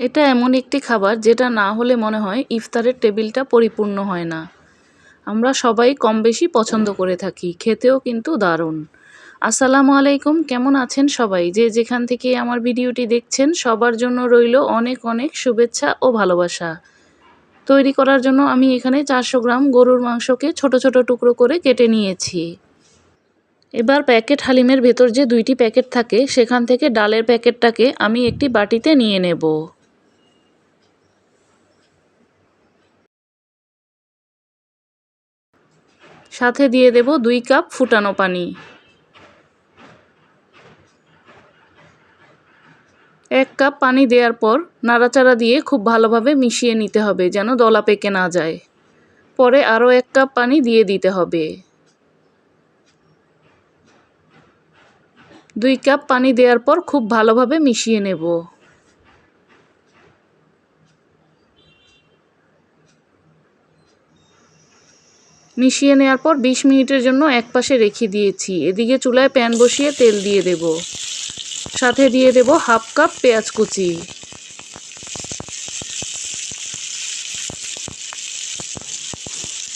এটা এমন একটি খাবার যেটা না হলে মনে হয় ইফতারের টেবিলটা পরিপূর্ণ হয় না। আমরা সবাই কম বেশি পছন্দ করে থাকি, খেতেও কিন্তু দারুণ। আসসালামু আলাইকুম, কেমন আছেন সবাই? যে যেখান থেকে আমার ভিডিওটি দেখছেন, সবার জন্য রইল অনেক অনেক শুভেচ্ছা ও ভালোবাসা। তৈরি করার জন্য আমি এখানে চারশো গ্রাম গরুর মাংসকে ছোট ছোট টুকরো করে কেটে নিয়েছি। এবার প্যাকেট হালিমের ভেতর যে দুইটি প্যাকেট থাকে, সেখান থেকে ডালের প্যাকেটটাকে আমি একটি বাটিতে নিয়ে নেব। সাথে দিয়ে দেব দুই কাপ ফুটানো পানি। এক কাপ পানি দেওয়ার পর নাড়াচাড়া দিয়ে খুব ভালোভাবে মিশিয়ে নিতে হবে যেন দলা পেকে না যায়। পরে আরও এক কাপ পানি দিয়ে দিতে হবে। দুই কাপ পানি দেওয়ার পর খুব ভালোভাবে মিশিয়ে নেব। মিশিয়ে নেওয়ার পর বিশ মিনিটের জন্য এক পাশে রেখে দিয়েছি। এদিকে চুলায় প্যান বসিয়ে তেল দিয়ে দেব। সাথে দিয়ে দেব হাফ কাপ পেঁয়াজ কুচি।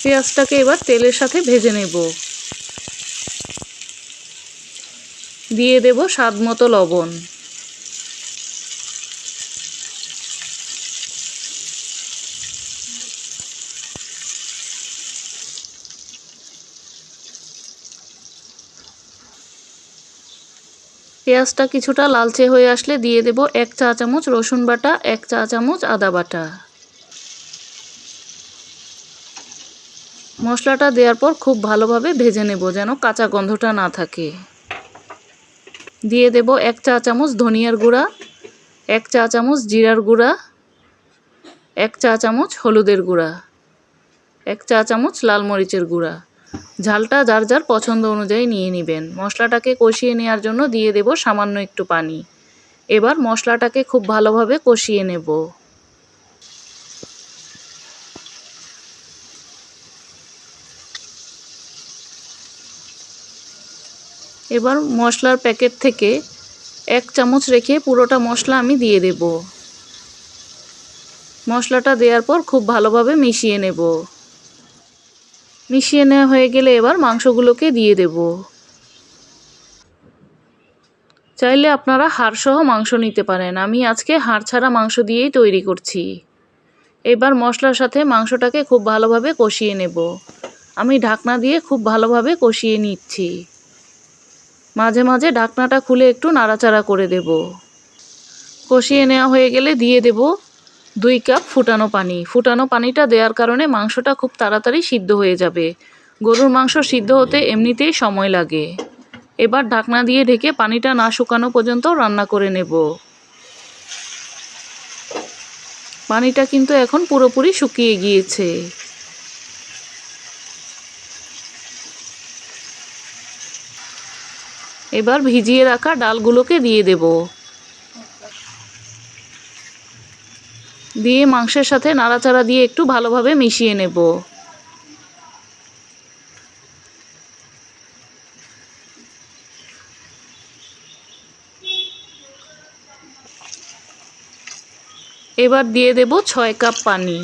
পেঁয়াজটাকে এবার তেলের সাথে ভেজে নেব। দিয়ে দেব স্বাদ মতো লবণ। পেঁয়াজটা কিছুটা লালচে হয়ে আসলে দিয়ে দেব এক চা চামচ রসুন বাটা, এক চা চামচ আদা বাটা। মশলাটা দেওয়ার পর খুব ভালোভাবে ভেজে নেব যেন কাঁচা গন্ধটা না থাকে। দিয়ে দেব এক চা চামচ ধনিয়ার গুঁড়া, এক চা চামচ জিরার গুঁড়া, এক চা চামচ হলুদের গুঁড়া, এক চা চামচ লাল মরিচের গুঁড়া। ঝালটা যার যার পছন্দ অনুযায়ী নিয়ে নেবেন। মশলাটাকে কষিয়ে নেওয়ার জন্য দিয়ে দেব সামান্য একটু পানি। এবার মশলাটাকে খুব ভালোভাবে কষিয়ে নেব। এবার মশলার প্যাকেট থেকে এক চামচ রেখে পুরোটা মশলা আমি দিয়ে দেব। মশলাটা দেওয়ার পর খুব ভালোভাবে মিশিয়ে নেব। মিশিয়ে নেওয়া হয়ে গেলে এবার মাংসগুলোকে দিয়ে দেব। চাইলে আপনারা হাড়সহ মাংস নিতে পারেন। আমি আজকে হাড় ছাড়া মাংস দিয়েই তৈরি করছি। এবার মশলার সাথে মাংসটাকে খুব ভালোভাবে কষিয়ে নেব। আমি ঢাকনা দিয়ে খুব ভালোভাবে কষিয়ে নিচ্ছি। মাঝে মাঝে ঢাকনাটা খুলে একটু নাড়াচাড়া করে দেব। কষিয়ে নেওয়া হয়ে গেলে দিয়ে দেব দুই কাপ ফুটানো পানি। ফুটানো পানিটা দেওয়ার কারণে মাংসটা খুব তাড়াতাড়ি সিদ্ধ হয়ে যাবে। গরুর মাংস সিদ্ধ হতে এমনিতেই সময় লাগে। এবার ঢাকনা দিয়ে ঢেকে পানিটা না শুকানো পর্যন্ত রান্না করে নেব। পানিটা কিন্তু এখন পুরোপুরি শুকিয়ে গিয়েছে। এবার ভিজিয়ে রাখা ডালগুলোকে দিয়ে দেব। দিয়ে মাংসের সাথে নাড়াচাড়া দিয়ে একটু ভালোভাবে মিশিয়ে নেব। এবার দিয়ে দেব ছয় কাপ পানি।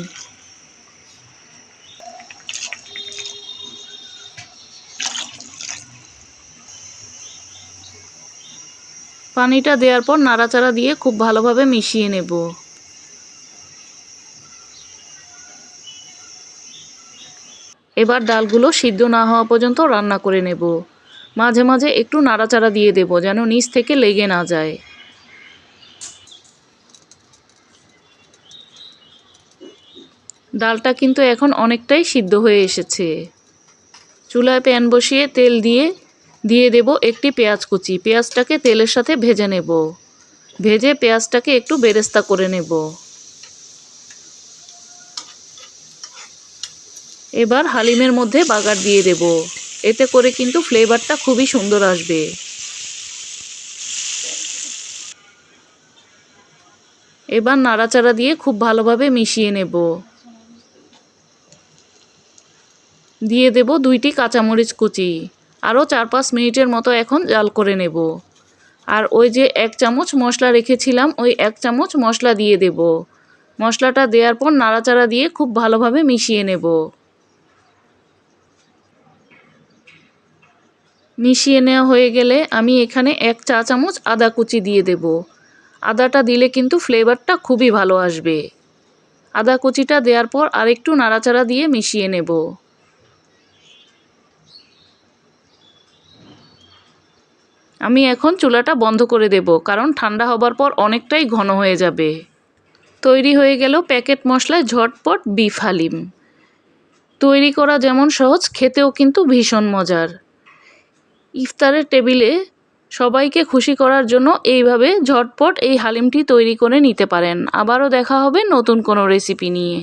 পানিটা দেওয়ার পর নাড়াচাড়া দিয়ে খুব ভালোভাবে মিশিয়ে নেব। এবার ডালগুলো সিদ্ধ না হওয়া পর্যন্ত রান্না করে নেব। মাঝে মাঝে একটু নাড়াচাড়া দিয়ে দেব যেন নিচ থেকে লেগে না যায়। ডালটা কিন্তু এখন অনেকটাই সিদ্ধ হয়ে এসেছে। চুলায় প্যান বসিয়ে তেল দিয়ে দিয়ে দেব একটি পেঁয়াজ কুচি। পেঁয়াজটাকে তেলের সাথে ভেজে নেব। ভেজে পেঁয়াজটাকে একটু বেরেস্তা করে নেব। এবার হালিমের মধ্যে বাগার দিয়ে দেব। এতে করে কিন্তু ফ্লেভারটা খুবই সুন্দর আসবে। এবার নাড়াচাড়া দিয়ে খুব ভালোভাবে মিশিয়ে নেব। দিয়ে দেব দুইটি কাঁচামরিচ কুচি। আরও চার পাঁচ মিনিটের মতো এখন জাল করে নেব। আর ওই যে এক চামচ মশলা রেখেছিলাম, ওই এক চামচ মশলা দিয়ে দেব। মশলাটা দেওয়ার পর নাড়াচাড়া দিয়ে খুব ভালোভাবে মিশিয়ে নেব। মিশিয়ে নেওয়া হয়ে গেলে আমি এখানে এক চা চামচ আদা কুচি দিয়ে দেব। আদাটা দিলে কিন্তু ফ্লেভারটা খুবই ভালো আসবে। আদা কুচিটা দেওয়ার পর আরেকটু নাড়াচাড়া দিয়ে মিশিয়ে নেব। আমি এখন চুলাটা বন্ধ করে দেব, কারণ ঠান্ডা হবার পর অনেকটাই ঘন হয়ে যাবে। তৈরি হয়ে গেল প্যাকেট মশলায় ঝটপট বিফ হালিম। তৈরি করা যেমন সহজ, খেতেও কিন্তু ভীষণ মজার। ইফতারের টেবিলে সবাইকে খুশি করার জন্য এইভাবে ঝটপট এই হালিমটি তৈরি করে নিতে পারেন। আবারও দেখা হবে নতুন কোনো রেসিপি নিয়ে।